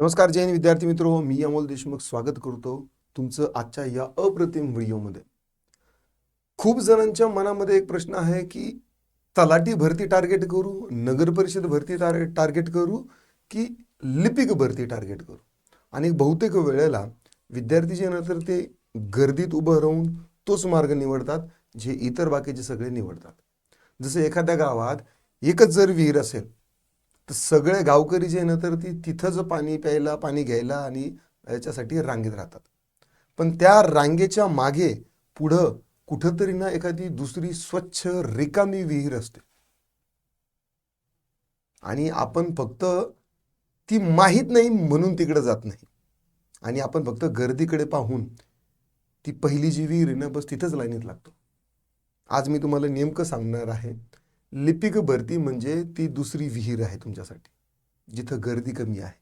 नमस्कार जैन विद्यार्थी मित्र. मी अमोल देशमुख स्वागत करतो तुमचं आजच्या या अप्रतिम व्हिडिओमध्ये. खूप जणांच्या मनामध्ये एक प्रश्न आहे की तलाठी भरती टार्गेट करू नगर परिषद भरती टार टार्गेट करू की लिपिक भरती टार्गेट करू? आणि बहुतेक वेळेला विद्यार्थी जे नंतर ते गर्दीत उभं राहून तोच मार्ग निवडतात जे इतर बाकीचे सगळे निवडतात. जसं एखाद्या गावात एकच जर विहीर असेल तर सगळे गावकरी जे आहे ना तर ती तिथंच पाणी प्यायला पाणी घ्यायला आणि याच्यासाठी रांगेत राहतात. पण त्या रांगेच्या मागे पुढं कुठंतरी ना एखादी दुसरी स्वच्छ रिकामी विहीर असते. आणि आपण फक्त ती माहीत नाही म्हणून तिकडे जात नाही. आणि आपण फक्त गर्दीकडे पाहून ती पहिली जी विहीर आहे ना बस तिथंच लाईनीत लागतो. आज मी तुम्हाला नेमकं सांगणार आहे लिपिक भरती म्हणजे ती दुसरी विहीर आहे तुमच्यासाठी जिथं गर्दी कमी आहे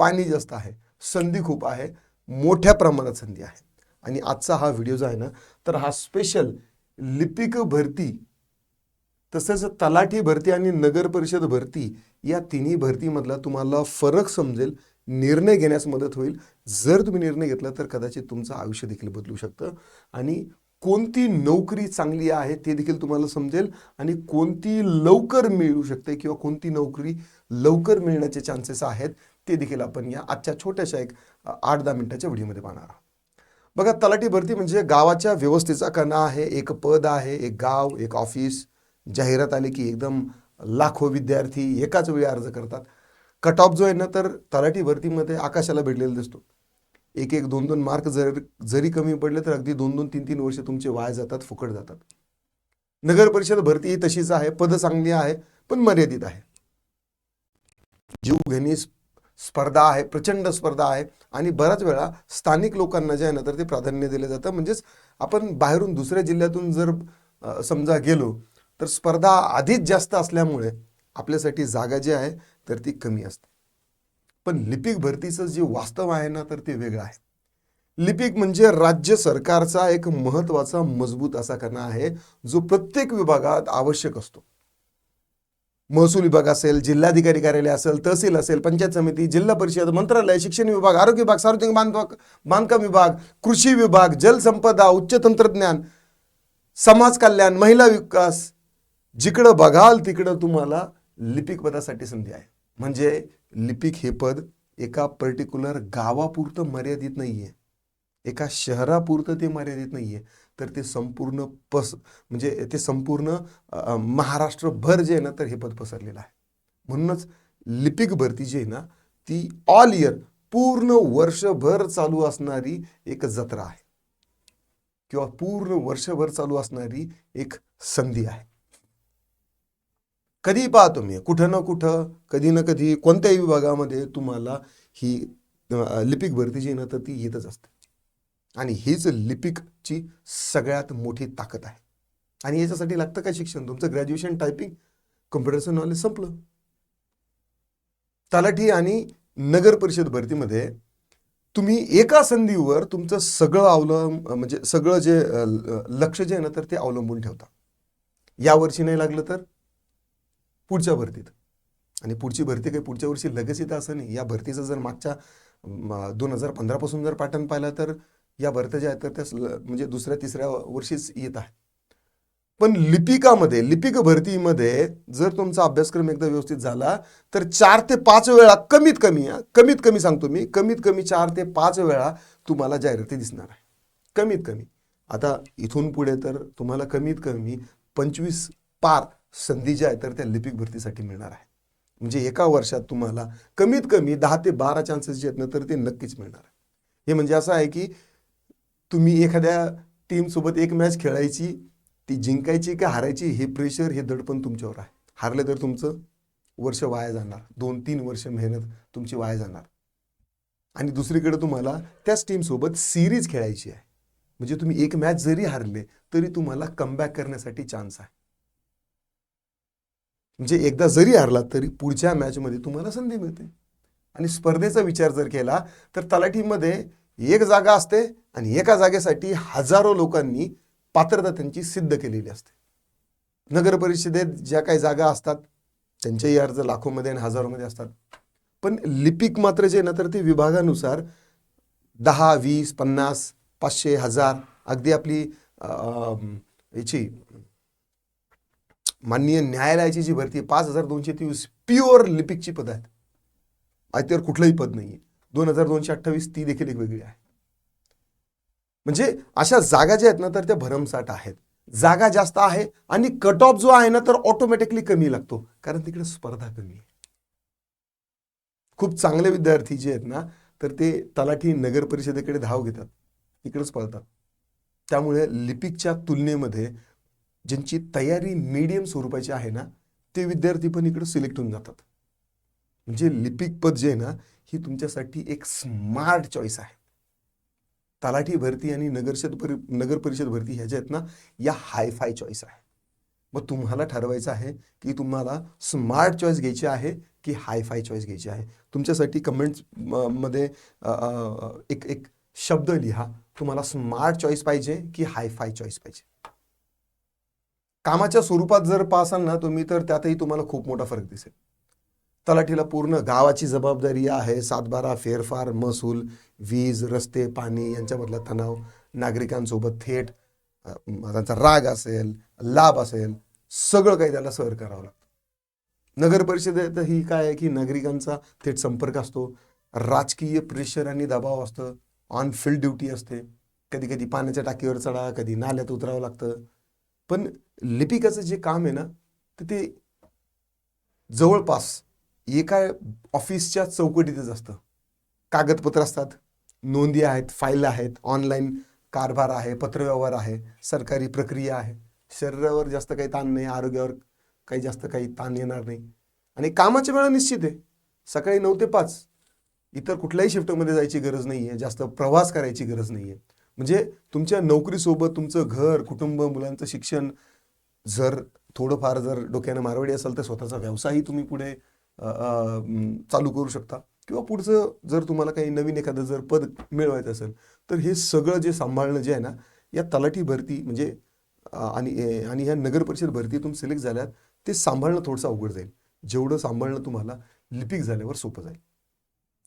पाणी जास्त आहे संधी खूप आहे मोठ्या प्रमाणात संधी आहे. आणि आजचा हा व्हिडिओ जो आहे ना तर हा स्पेशल लिपिक भरती तसंच तलाठी भरती आणि नगर परिषद भरती या तिन्ही भरतीमधला तुम्हाला फरक समजेल निर्णय घेण्यास मदत होईल. जर तुम्ही निर्णय घेतला तर कदाचित तुमचं आयुष्य देखील बदलू शकतं. आणि कोणती नोकरी चांगली आहे ते देखील तुम्हाला समजेल आणि कोणती लवकर मिळू शकते किंवा कोणती नोकरी लवकर मिळण्याचे चान्सेस आहेत ते देखील आपण या आजच्या छोट्याशा एक आठ दहा मिनिटाच्या व्हिडिओमध्ये पाहणार आहोत. बघा तलाठी भरती म्हणजे गावाच्या व्यवस्थेचा कणा आहे एक पद आहे एक गाव एक ऑफिस जाहिरात आली की एकदम लाखो विद्यार्थी एकाच वेळी अर्ज करतात. कट ऑफ जो आहे ना तर तलाठी भरतीमध्ये आकाशाला भेटलेला दिसतो. एक एक दोन दोन मार्क जर जरी कमी पडले तर अगदी दोन दोन तीन तीन वर्ष तुमचे वाया जातात फुकट जातात. नगर परिषद भरती ही तशीच आहे पद चांगली आहे पण मर्यादित आहे. जीवघेणी स्पर्धा आहे प्रचंड स्पर्धा आहे आणि बऱ्याच वेळा स्थानिक लोकांना जे आहे ना तर ते प्राधान्य दिलं जातं. म्हणजेच आपण बाहेरून दुसऱ्या जिल्ह्यातून जर समजा गेलो तर स्पर्धा आधीच जास्त असल्यामुळे आपल्यासाठी जागा जी आहे तर ती कमी असते. पण लिपिक भरतीचं जे वास्तव आहे ना तर ते वेगळं आहे. लिपिक म्हणजे राज्य सरकारचा एक महत्त्वाचा मजबूत असा कणा आहे जो प्रत्येक विभागात आवश्यक असतो. महसूल विभाग असेल जिल्हाधिकारी कार्यालय असेल तहसील असेल पंचायत समिती जिल्हा परिषद मंत्रालय शिक्षण विभाग आरोग्य विभाग सार्वजनिक बांधकाम बांधकाम विभाग कृषी विभाग जलसंपदा उच्च तंत्रज्ञान समाज कल्याण महिला विकास जिकडं बघाल तिकडं तुम्हाला लिपिक पदासाठी संधी आहे. म्हणजे लिपिक हे पद एका पर्टिक्युलर गावापुरतं मर्यादित नाही आहे एका शहरापुरतं ते मर्यादित नाही आहे तर ते संपूर्ण पस म्हणजे ते संपूर्ण महाराष्ट्रभर जे आहे ना तर हे पद पसरलेलं आहे. म्हणूनच लिपिक भरती जी आहे ना ती ऑल इयर पूर्ण वर्षभर चालू असणारी एक जत्रा आहे. किंवा पूर्ण वर्षभर चालू असणारी एक संधी आहे. कधी पाहतो मी कुठं ना कुठं कधी ना कधी कोणत्याही विभागामध्ये तुम्हाला ही लिपिक भरती जी आहे ना तर ती येतच असते. आणि हीच लिपिकची सगळ्यात मोठी ताकद आहे. आणि याच्यासाठी लागतं काय शिक्षण? तुमचं ग्रॅज्युएशन टायपिंग कम्प्युटरचं नॉलेज संपलं. तलाठी आणि नगर परिषद भरतीमध्ये तुम्ही एका संधीवर तुमचं सगळं अवलंब म्हणजे सगळं जे ल- लक्ष जे आहे ना तर ते अवलंबून ठेवता. यावर्षी नाही लागलं तर पुढच्या भरतीत. आणि पुढची भरती काही पुढच्या वर्षी लगेच येतं असं नाही. या भरतीचं जर मागच्या दोन हजार पंधरापासून जर पॅटर्न पाहिला तर या भरत्या ज्या आहेत तर त्या म्हणजे दुसऱ्या तिसऱ्या वर्षीच येत आहे पण लिपिकामध्ये लिपिक भरतीमध्ये जर तुमचा अभ्यासक्रम एकदा व्यवस्थित झाला तर चार ते पाच वेळा कमीत कमी कमीत कमी सांगतो मी कमीत कमी चार ते पाच वेळा तुम्हाला जाहिराती दिसणार आहे. कमीत कमी. आता इथून पुढे तर तुम्हाला कमीत कमी पंचवीस पार संधी ज्या आहेत तर त्या लिपिक भरतीसाठी मिळणार आहे. म्हणजे एका वर्षात तुम्हाला कमीत कमी दहा ते बारा चान्सेस जे आहेत ना तर ते नक्कीच मिळणार आहे. हे म्हणजे असं आहे की तुम्ही एखाद्या टीमसोबत एक मॅच खेळायची ती जिंकायची का हारायची हे प्रेशर हे दडपण तुमच्यावर आहे. हारले तर तुमचं वर्ष वाया जाणार. दोन तीन वर्ष मेहनत तुमची वाया जाणार. आणि दुसरीकडे तुम्हाला त्याच टीमसोबत सिरीज खेळायची आहे. म्हणजे तुम्ही एक मॅच जरी हारले तरी तुम्हाला कमबॅक करण्यासाठी चान्स आहे. म्हणजे एकदा जरी हरला तरी पुढच्या मॅचमध्ये तुम्हाला संधी मिळते. आणि स्पर्धेचा विचार जर केला तर तलाठीमध्ये एक जागा असते आणि एका जागेसाठी हजारो लोकांनी पात्रता त्यांची सिद्ध केलेली असते. नगर परिषदेत ज्या काही जागा असतात त्यांचेही अर्ज लाखोमध्ये आणि हजारोमध्ये असतात. पण लिपिक मात्र जे ना तर ते विभागानुसार दहा वीस पन्नास पाचशे हजार अगदी आपली याची माननीय न्यायालयाची जी भरती आहे पाच हजार दोनशे तेवीस प्युअर लिपिकची पद आहेत. आयत्यावर कुठलंही पद नाही आहे दोन हजार दोनशे अठ्ठावीस ती देखील एक वेगळी आहे. म्हणजे अशा जागा ज्या आहेत ना तर त्या भरमसाठ आहेत. जागा जास्त आहे आणि कट ऑफ जो आहे ना तर ऑटोमॅटिकली कमी लागतो. कारण तिकडे स्पर्धा कमी आहे. खूप चांगले विद्यार्थी जे आहेत ना तर ते तलाठी नगर परिषदेकडे धाव घेतात. तिकडेच पळतात. त्यामुळे लिपिकच्या तुलनेमध्ये ज्यांची तयारी मीडियम स्वरूपाची आहे ना ते विद्यार्थी पण इकडे सिलेक्ट होऊन जातात. म्हणजे लिपिक पद जे आहे ना ही तुमच्यासाठी एक स्मार्ट चॉईस आहे. तलाठी भरती आणि नगरशद परि नगर परिषद भरती ह्या ज्या आहेत ना या हायफाय चॉईस आहे. मग तुम्हाला ठरवायचं आहे की तुम्हाला स्मार्ट चॉईस घ्यायची आहे की हायफाय चॉईस घ्यायची आहे. तुमच्यासाठी कमेंट्समध्ये एक एक शब्द लिहा. तुम्हाला स्मार्ट चॉईस पाहिजे की हायफाय चॉईस पाहिजे? कामाच्या स्वरूपात जर पासाल ना तुम्ही तर त्यातही तुम्हाला खूप मोठा फरक दिसेल. तलाठीला पूर्ण गावाची जबाबदारी आहे सातबारा फेरफार महसूल वीज रस्ते पाणी यांच्यामधला तणाव नागरिकांसोबत थेट त्यांचा राग असेल लाभ असेल सगळं काही त्याला सहर करावं लागतं. नगर परिषदेत ही काय आहे की नागरिकांचा थेट संपर्क असतो राजकीय प्रेशर आणि दबाव असतं ऑन फील्ड ड्युटी असते. कधी कधी पाण्याच्या टाकीवर चढा कधी नाल्यात उतरावं लागतं. पण लिपिकाचं जे काम आहे ना तर ते जवळपास एका ऑफिसच्या चौकटीतच असतं. कागदपत्र असतात नोंदी आहेत फाईल आहेत ऑनलाईन कारभार आहे पत्रव्यवहार आहे सरकारी प्रक्रिया आहे. शरीरावर जास्त काही ताण नाही आरोग्यावर काही जास्त काही ताण येणार नाही. आणि कामाच्या वेळा निश्चित आहे. सकाळी नऊ ते पाच. इतर कुठल्याही शिफ्टमध्ये जायची गरज नाही आहे जास्त प्रवास करायची गरज नाही आहे म्हणजे तुमच्या नोकरीसोबत तुमचं घर कुटुंब मुलांचं शिक्षण जर थोडंफार जर डोक्यानं मारवाडी असेल तर स्वतःचा व्यवसायही तुम्ही पुढे चालू करू शकता. किंवा पुढचं जर तुम्हाला काही नवीन एखादं जर पद मिळवायचं असेल तर हे सगळं जे सांभाळणं जे आहे ना या तलाठी भरती म्हणजे आणि आणि ह्या नगर परिषद भरतीतून सिलेक्ट झाल्यात ते सांभाळणं थोडंसं अवघड जाईल. जेवढं सांभाळणं तुम्हाला लिपिक झाल्यावर सोपं जाईल.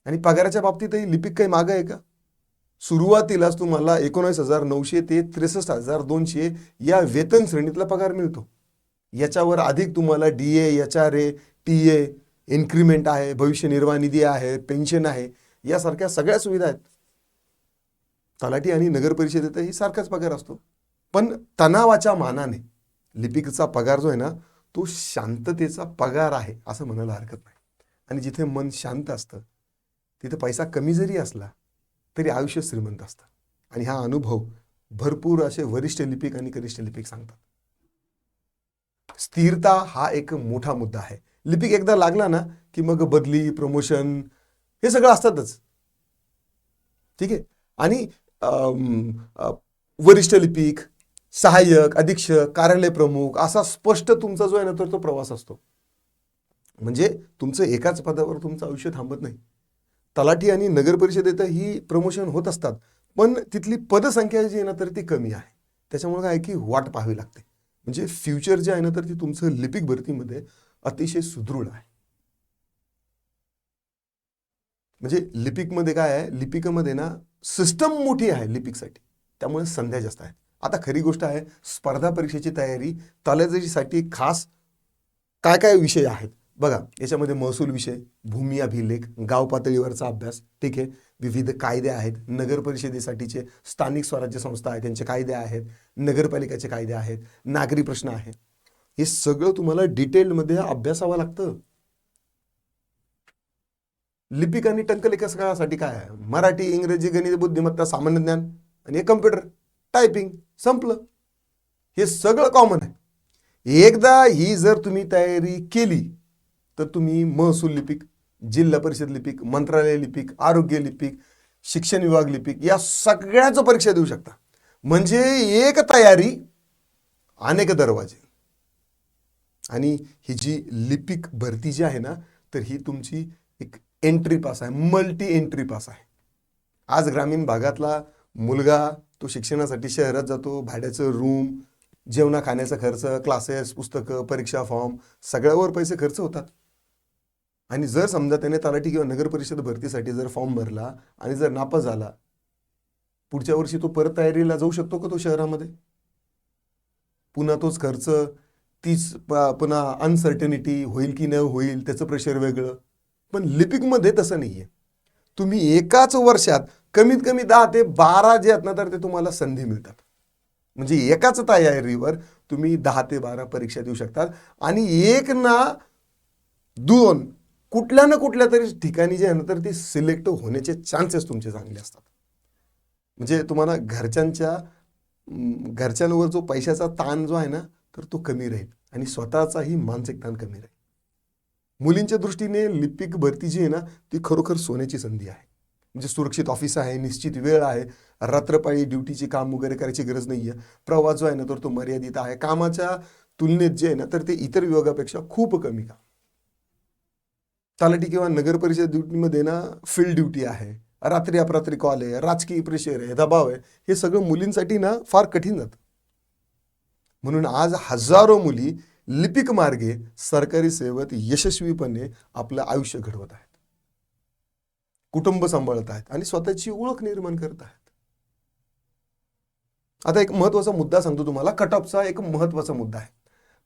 आणि पगाराच्या बाबतीतही लिपिक काही मागं आहे का? सुरुवातीलाच तुम्हाला एकोणीस हजार नऊशे ते त्रेसष्ट हजार दोनशे या वेतन श्रेणीतला पगार मिळतो. याच्यावर अधिक तुम्हाला D A H R A T A increment आहे भविष्य निर्वाह निधी आहे पेन्शन आहे यासारख्या सगळ्या सुविधा आहेत. तलाठी आणि नगर परिषदेतही सारखाच पगार असतो. पण तणावाच्या मानाने लिपिकचा पगार जो आहे ना तो शांततेचा पगार आहे असं म्हणायला हरकत नाही. आणि जिथे मन शांत असतं तिथे पैसा कमी जरी असला तरी आयुष्य श्रीमंत असतं. आणि हा अनुभव भरपूर असे वरिष्ठ लिपिक आणि कनिष्ठ लिपिक सांगतात. स्थिरता हा एक मोठा मुद्दा आहे. लिपिक एकदा लागला ना की मग बदली प्रमोशन हे सगळं असतातच. ठीक आहे? आणि वरिष्ठ लिपिक सहाय्यक अधीक्षक कार्यालय प्रमुख असा स्पष्ट तुमचा जो आहे ना तर तो प्रवास असतो. म्हणजे तुमचं एकाच पदावर तुमचं आयुष्य थांबत नाही. तलाठी आणि नगर परिषदेत ही प्रमोशन होत असतात. पण तिथली पदसंख्या जी आहे ना तर ती कमी आहे. त्याच्यामुळे काय आहे की वाट पाहावी लागते. म्हणजे फ्युचर जे आहे ना तर ती तुमचं लिपिक भरतीमध्ये अतिशय सुदृढ आहे. म्हणजे लिपिकमध्ये काय आहे लिपिकमध्ये ना सिस्टम मोठी आहे लिपिकसाठी. त्यामुळे संध्या जास्त आहेत आता खरी गोष्ट आहे स्पर्धा परीक्षेची तयारी तलाठीसाठी खास काय काय विषय आहेत? बघा याच्यामध्ये महसूल विषय भूमी अभिलेख गाव पातळीवरचा अभ्यास ठीक आहे? विविध कायदे आहेत. नगर परिषदेसाठीचे स्थानिक स्वराज्य संस्था आहेत त्यांचे कायदे आहेत. नगरपालिकेचे कायदे आहेत. नागरी प्रश्न आहे हे सगळं तुम्हाला डिटेलमध्ये अभ्यासावं लागतं. लिपिक आणि टंकलेखकासाठी काय आहे? मराठी इंग्रजी गणित बुद्धिमत्ता सामान्य ज्ञान आणि हे कम्प्युटर. टायपिंग. संपलं. हे सगळं कॉमन आहे. एकदा ही जर तुम्ही तयारी केली तर तुम्ही महसूल लिपिक जिल्हा परिषद लिपिक मंत्रालय लिपिक आरोग्य लिपिक शिक्षण विभाग लिपिक या सगळ्याचं परीक्षा देऊ शकता. म्हणजे एक तयारी अनेक दरवाजे. आणि ही जी लिपिक भरती जी आहे ना तर ही तुमची एक एंट्री पास आहे मल्टी एंट्री पास आहे. आज ग्रामीण भागातला मुलगा तो शिक्षणासाठी शहरात जातो भाड्याचं रूम जेवणा खाण्याचा खर्च क्लासेस पुस्तकं परीक्षा फॉर्म सगळ्यावर पैसे खर्च होतात. आणि जर समजा त्याने तलाठी किंवा नगर परिषद भरतीसाठी जर फॉर्म भरला आणि जर नापास झाला पुढच्या वर्षी तो परत तयारीला जाऊ शकतो का तो शहरामध्ये? पुन्हा तोच खर्च तीच पुन्हा अनसर्टनिटी होईल की न होईल त्याचं प्रेशर वेगळं. पण लिपिकमध्ये तसं नाही आहे तुम्ही एकाच वर्षात कमीत कमी दहा ते बारा जे आहेत ना तर ते तुम्हाला संधी मिळतात. म्हणजे एकाच तयारीवर तुम्ही दहा ते बारा परीक्षा देऊ शकतात. आणि एक ना दोन कुठल्या ना कुठल्या तरी ठिकाणी जे आहे ना तर ते सिलेक्ट होण्याचे चान्सेस तुमचे चांगले असतात. म्हणजे तुम्हाला घरच्यांच्या घरच्यांवर जो पैशाचा ताण जो आहे ना तर तो कमी राहील आणि स्वतःचाही मानसिक ताण कमी राहील. मुलींच्या दृष्टीने लिपिक भरती जी आहे ना ती खरोखर सोन्याची संधी आहे. म्हणजे सुरक्षित ऑफिस आहे निश्चित वेळ आहे रात्रपाळी ड्युटीची काम वगैरे करायची गरज नाही आहे प्रवास जो आहे ना तर तो मर्यादित आहे. कामाच्या तुलनेत जे आहे ना तर ते इतर विभागापेक्षा खूप कमी काम. तलाठी किंवा नगर परिषद ड्युटीमध्ये ना फील्ड ड्युटी आहे. रात्री अपरात्री कॉल आहे राजकीय प्रेशर आहे दबाव आहे. हे सगळं मुलींसाठी ना फार कठीण जातं. म्हणून आज हजारो मुली लिपिक मार्गे सरकारी सेवेत यशस्वीपणे आपलं आयुष्य घडवत आहेत. कुटुंब सांभाळत आहेत आणि स्वतःची ओळख निर्माण करत आहेत. आता एक महत्त्वाचा मुद्दा सांगतो तुम्हाला. कटऑफचा एक महत्त्वाचा मुद्दा आहे.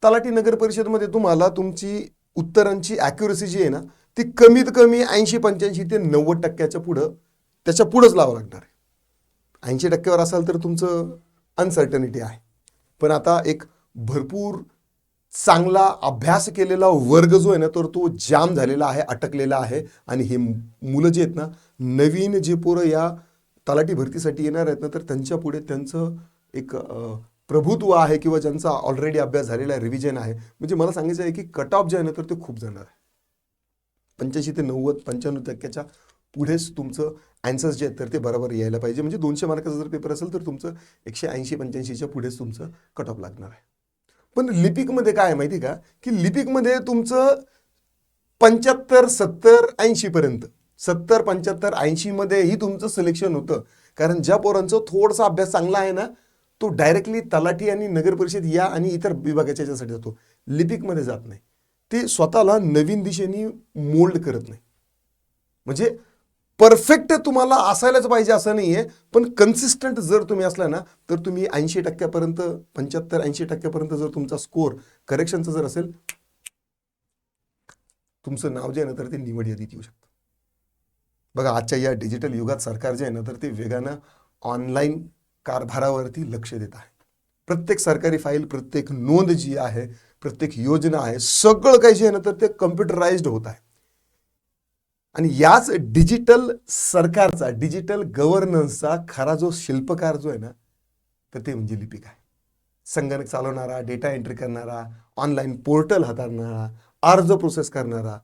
तलाठी नगर परिषदमध्ये तुम्हाला तुमची उत्तरांची अॅक्युरेसी जी आहे ना ती कमीत कमी ऐंशी पंच्याऐंशी ते नव्वद टक्क्याच्या पुढं त्याच्या पुढंच लावावं लागणार आहे. ऐंशी टक्क्यावर असाल तर तुमचं अनसर्टनिटी आहे. पण आता एक भरपूर चांगला अभ्यास केलेला वर्ग जो आहे ना तर तो जाम झालेला आहे अटकलेला आहे. आणि हे मुलं जे आहेत ना नवीन जे पोरं या तलाठी भरतीसाठी येणार आहेत ना तर त्यांच्या पुढे त्यांचं एक प्रभुत्व आहे किंवा ज्यांचा ऑलरेडी अभ्यास झालेला आहे रिव्हिजन आहे. म्हणजे मला सांगायचं आहे की कट ऑफ जे आहे ना तर ते खूप जाणार आहे. पंच्याऐंशी ते नव्वद पंच्याण्णव टक्क्याच्या पुढेच तुमचं अँसर्स जे आहेत तर ते बरोबर यायला पाहिजे. म्हणजे दोनशे मार्काचा जर पेपर असेल तर तुमचं एकशे ऐंशी पंच्याऐंशीच्या पुढेच तुमचं कट ऑफ लागणार आहे. पण लिपिकमध्ये काय आहे माहिती का? की लिपिकमध्ये तुमचं पंच्याहत्तर सत्तर ऐंशीपर्यंत सत्तर पंच्याहत्तर ऐंशीमध्येही तुमचं सिलेक्शन होतं. कारण ज्या पोरांचं थोडासा अभ्यास चांगला आहे ना तो डायरेक्टली तलाठी आणि नगर परिषद या आणि इतर विभागाच्या याच्यासाठी जातो. लिपिकमध्ये जात नाही. ते स्वतःला नवीन दिशेने मोल्ड करत नाही. म्हणजे परफेक्ट तुम्हाला असायलाच पाहिजे असं नाही आहे पण कन्सिस्टंट जर तुम्ही असला ना तर तुम्ही ऐंशी टक्क्यापर्यंत पंच्याहत्तर ऐंशी टक्क्यापर्यंत जर तुमचा स्कोअर करेक्शनचा जर असेल तुमचं नाव जे आहे ना तर ते निवड यादीत येऊ शकतं. बघा आजच्या या डिजिटल युगात सरकार जे आहे ना तर ते वेगानं ऑनलाईन कारभारावरती लक्ष देत आहे. प्रत्येक सरकारी फाईल प्रत्येक नोंद जी आहे प्रत्येक योजना आहे सगळं काही जे आहे ना तर ते कम्प्युटराइज्ड होत आहे. आणि याच डिजिटल सरकारचा डिजिटल गव्हर्नन्सचा खरा जो शिल्पकार जो आहे ना तर ते म्हणजे लिपिक आहे. संगणक चालवणारा डेटा एंट्री करणारा ऑनलाईन पोर्टल हाताळणारा अर्ज प्रोसेस करणारा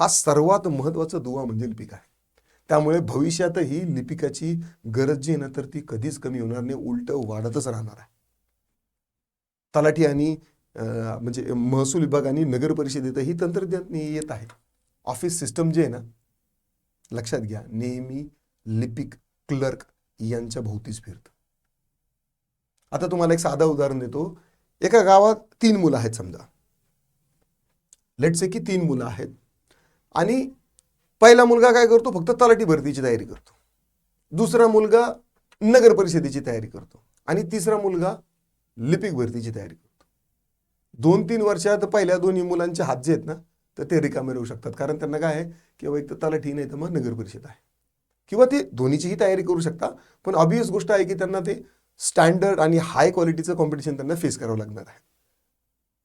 हा सर्वात महत्त्वाचा दुवा म्हणजे लिपिक आहे. त्यामुळे भविष्यातही लिपिकाची गरज जी आहे ना तर ती कधीच कमी होणार नाही उलट वाढतच राहणार आहे. तलाठी आणि म्हणजे महसूल विभाग आणि नगर परिषदेतही तंत्रज्ञान येत आहे. ऑफिस सिस्टम जे आहे ना लक्षात घ्या नेहमी लिपिक क्लर्क यांच्या भोवतीच फिरतं. आता तुम्हाला एक साधं उदाहरण देतो. एका गावात तीन मुलं आहेत समजा. लेट से की तीन मुलं आहेत. आणि पहिला मुलगा काय करतो? फक्त तलाठी भरतीची तयारी करतो. दुसरा मुलगा नगर परिषदेची तयारी करतो. आणि तिसरा मुलगा लिपिक भरतीची तयारी करतो. दोन तीन वर्षात पहिल्या दोन्ही मुलांचे हात जे आहेत ना तर ते रिकामे राहू शकतात. कारण त्यांना काय आहे किंवा एक तर तलाठी नाही तर मग नगर परिषद आहे. किंवा ते दोन्हीचीही तयारी करू शकता पण ऑबियस गोष्ट आहे की त्यांना ते स्टँडर्ड आणि हाय क्वालिटीचं कॉम्पिटिशन त्यांना फेस करावं लागणार आहे.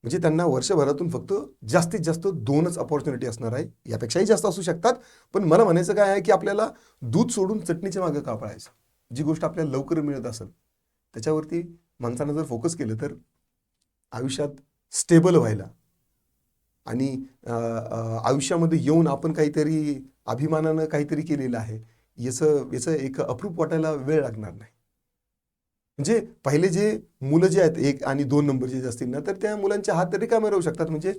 म्हणजे त्यांना वर्षभरातून फक्त जास्तीत जास्त दोनच अपॉर्च्युनिटी असणार आहे यापेक्षाही जास्त असू शकतात. पण मला म्हणायचं काय आहे की आपल्याला दूध सोडून चटणीच्या मागं का पळायचं? जी गोष्ट आपल्याला लवकर मिळत असेल त्याच्यावरती माणसानं जर फोकस केलं तर आयुष्यात स्टेबल व्हायला. आणि आयुष्यामध्ये येऊन आपण काहीतरी अभिमानानं काहीतरी केलेलं आहे याचं याचं एक अप्रूप वाटायला वेळ लागणार नाही. म्हणजे पहिले जे मुलं जे आहेत एक आणि दोन नंबरचे जे असतील ना तर त्या मुलांचे हात रिकामे राहू शकतात. म्हणजे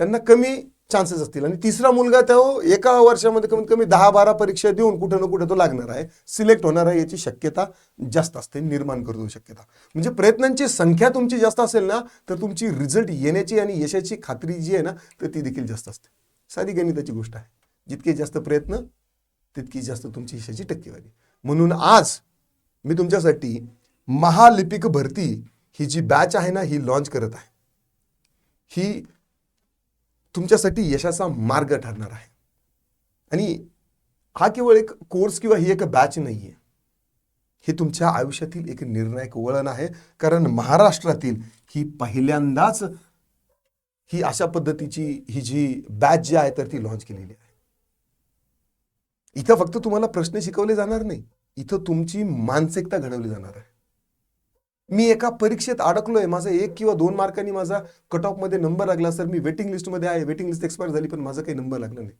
त्यांना कमी चान्सेस असतील. आणि तिसरा मुलगा तो एका वर्षामध्ये कमीत कमी दहा बारा परीक्षा देऊन कुठं ना कुठं तो लागणार आहे. सिलेक्ट होणार आहे याची शक्यता जास्त असते निर्माण करतो शक्यता. म्हणजे प्रयत्नांची संख्या तुमची जास्त असेल ना तर तुमची रिझल्ट येण्याची आणि यशाची खात्री जी आहे ना तर ती देखील जास्त असते. साधी गणिताची गोष्ट आहे. जितके जास्त प्रयत्न तितकी जास्त तुमची यशाची टक्केवारी. म्हणून आज मी तुमच्यासाठी महालिपिक भरती ही जी बॅच आहे ना ही लॉन्च करत आहे. ही तुमच्यासाठी यशाचा मार्ग ठरणार आहे. आणि हा केवळ एक कोर्स किंवा ही एक बॅच नाही आहे हे तुमच्या आयुष्यातील एक निर्णायक वळण आहे. कारण महाराष्ट्रातील ही पहिल्यांदाच ही अशा पद्धतीची ही जी बॅच जी आहे तर ती लॉन्च केलेली आहे. इथं फक्त तुम्हाला प्रश्न शिकवले जाणार नाही. इथं तुमची मानसिकता घडवली जाणार आहे. मी एका परीक्षेत अडकलोय. माझा एक किंवा दोन मार्कांनी माझा कट ऑफमध्ये नंबर लागला सर मी वेटिंग लिस्टमध्ये आहे. वेटिंग लिस्ट एक्सपायर झाली पण माझा काही नंबर लागला नाही.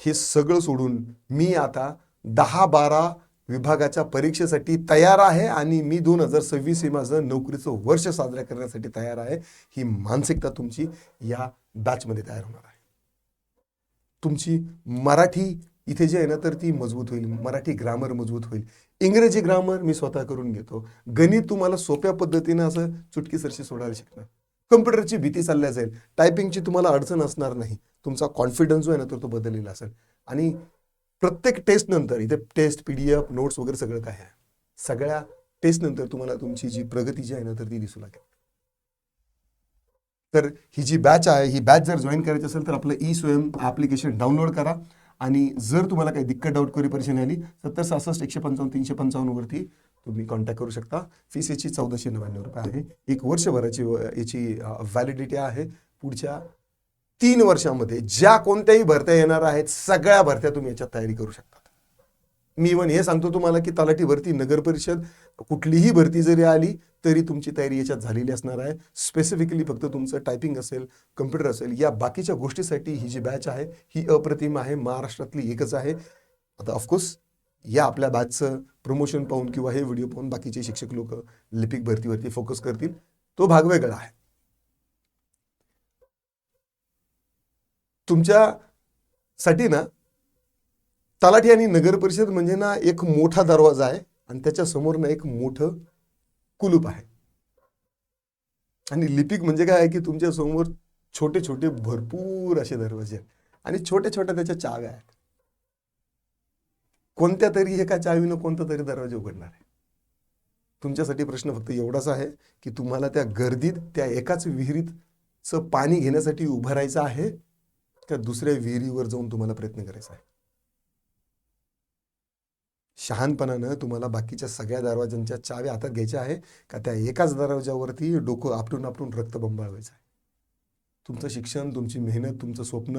हे सगळं सोडून मी आता दहा बारा विभागाच्या परीक्षेसाठी तयार आहे आणि मी दोन हजार सव्वीस हे माझं नोकरीचं वर्ष साजरा करण्यासाठी तयार आहे. ही मानसिकता तुमची या बॅचमध्ये तयार होणार आहे. तुमची मराठी इथे जे आहे ना तर ती मजबूत होईल मराठी ग्रामर मजबूत होईल. इंग्रजी ग्रामर मी स्वतः करून घेतो. गणित तुम्हाला सोप्या पद्धतीनं असं चुटकीसरशी सोडायला शिकणार. कम्प्युटरची भीती चालल्या जाईल. टायपिंगची तुम्हाला अडचण असणार नाही. तुमचा कॉन्फिडन्स जो आहे ना तर तो बदललेला असेल. आणि प्रत्येक टेस्ट नंतर इथे test P D F notes वगैरे सगळं काय आहे? सगळ्या टेस्ट नंतर तुम्हाला तुमची जी प्रगती जी आहे ना तर ती दिसू लागेल. तर ही जी बॅच आहे ही बॅच जर जॉईन करायची असेल तर आपलं ई स्वयं ॲप्लिकेशन डाउनलोड करा. आणि जर तुम्हाला काही दिक्कत डाऊट क्वेरी परेशानी आली सत्तर सहासष्ट एकशे पंचावन्न तीनशे पंचावन्नवरती तुम्ही कॉन्टॅक्ट करू शकता. फीस याची चौदाशे नव्याण्णव रुपये आहे. एक वर्षभराची याची व्हॅलिडिटी आहे. पुढच्या तीन वर्षामध्ये ज्या कोणत्याही भरत्या येणार आहेत सगळ्या भरत्या तुम्ही याच्यात तयारी करू शकता. मी इवन हे सांगतो तुम्हाला की तलाठी भरती नगर परिषद कुठलीही भरती जरी आली तरी तुमची तयारी याच्यात झालेली असणार आहे. स्पेसिफिकली फक्त तुमचं टायपिंग असेल कम्प्युटर असेल या बाकीच्या गोष्टीसाठी ही जी बॅच आहे ही अप्रतिम आहे. महाराष्ट्रातली एकच आहे. आता ऑफकोर्स या आपल्या बॅचचं प्रमोशन पाहून किंवा हे व्हिडिओ पाहून बाकीचे शिक्षक लोक लिपिक भरतीवरती फोकस करतील. तो भाग वेगळा आहे. तुमच्यासाठी ना तलाठी आणि नगर परिषद म्हणजे ना एक मोठा दरवाजा आहे आणि त्याच्यासमोर ना एक मोठं कुलूप आहे. आणि लिपिक म्हणजे काय आहे की तुमच्यासमोर छोटे छोटे भरपूर असे दरवाजे आहेत. आणि छोट्या छोट्या त्याच्या चाव्या आहेत. कोणत्या तरी एका चावीनं कोणता तरी दरवाजा उघडणार आहे. तुमच्यासाठी प्रश्न फक्त एवढाच आहे की तुम्हाला त्या गर्दीत त्या एकाच विहिरीतचं पाणी घेण्यासाठी उभं राहायचं आहे का दुसऱ्या विहिरीवर जाऊन तुम्हाला प्रयत्न करायचा आहे? शहाणपणानं तुम्हाला बाकीच्या सगळ्या दरवाजांच्या चाव्या हातात घ्यायच्या आहे का त्या एकाच दरवाजावरती डोकं आपटून आपटून रक्त बंबाळवायचं आहे? तुमचं शिक्षण तुमची मेहनत तुमचं स्वप्न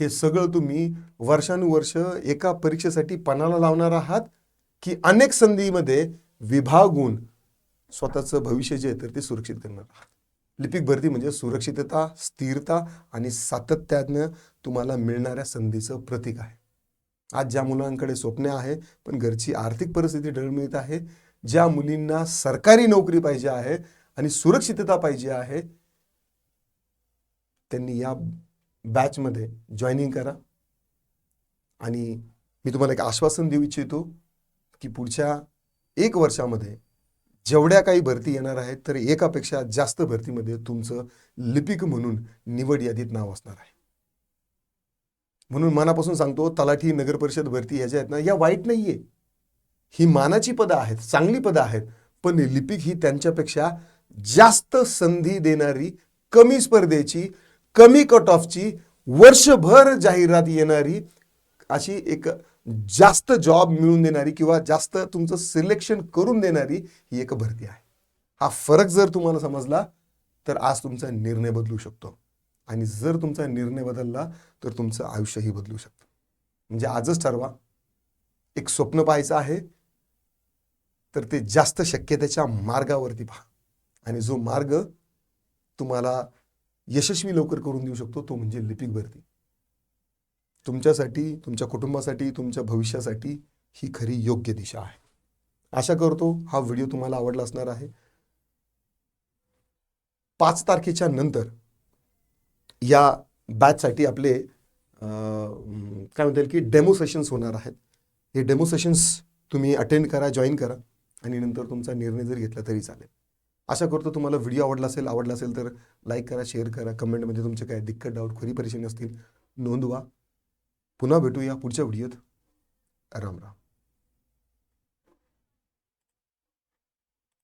हे सगळं तुम्ही वर्षानुवर्ष एका परीक्षेसाठी पणाला लावणार आहात की अनेक संधीमध्ये विभागून स्वतःचं भविष्य जे आहे तर ते सुरक्षित करणार आहात? लिपिक भरती म्हणजे सुरक्षितता स्थिरता आणि सातत्यानं तुम्हाला मिळणाऱ्या संधीचं प्रतीक आहे. आज ज्या मुलांकडे स्वप्ने आहे पण घरची आर्थिक परिस्थिती ढळमिळत आहे ज्या मुलींना सरकारी नोकरी पाहिजे आहे आणि सुरक्षितता पाहिजे आहे त्यांनी या बॅचमध्ये जॉईनिंग करा. आणि मी तुम्हाला एक आश्वासन देऊ इच्छितो की पुढच्या एक वर्षामध्ये जेवढ्या काही भरती येणार आहेत तर एकापेक्षा जास्त भरतीमध्ये तुमचं लिपिक म्हणून निवड यादीत नाव असणार आहे. म्हणून मनापासून सांगतो तलाठी नगर परिषद भरती ह्याच्या आहेत ना या वाईट नाही आहे ही मानाची पदं आहेत चांगली पदं आहेत पण लिपिक ही त्यांच्यापेक्षा जास्त संधी देणारी कमी स्पर्धेची कमी कट ऑफची वर्षभर जाहिरात येणारी अशी एक जास्त जॉब मिळून देणारी किंवा जास्त तुमचं सिलेक्शन करून देणारी ही एक भरती आहे. हा फरक जर तुम्हाला समजला तर आज तुमचा निर्णय बदलू शकतो. आणि जर तुमचा निर्णय बदलला तर तुमचं आयुष्यही बदलू शकतं. म्हणजे आजच ठरवा. एक स्वप्न पाहायचं आहे तर ते जास्त शक्यतेच्या मार्गावरती पहा. आणि जो मार्ग तुम्हाला यशस्वी लवकर करून देऊ शकतो तो म्हणजे लिपिक भरती. तुमच्यासाठी तुमच्या कुटुंबासाठी तुमच्या भविष्यासाठी ही खरी योग्य दिशा आहे. आशा करतो हा व्हिडिओ तुम्हाला आवडला असणार आहे. पाच तारखेच्या नंतर या बॅचसाठी आपले काय म्हणता येईल की डेमो सेशन्स होणार आहेत. हे डेमो सेशन्स तुम्ही अटेंड करा जॉईन करा आणि नंतर तुमचा निर्णय जर घेतला तरी चालेल. आशा करतो तुम्हाला व्हिडिओ आवडला असेल आवडला असेल तर लाईक करा शेअर करा. कमेंटमध्ये तुमचे काय दिक्कत डाऊट खरी परेशानी असतील नोंदवा. पुन्हा भेटूया पुढच्या व्हिडिओत राम राम.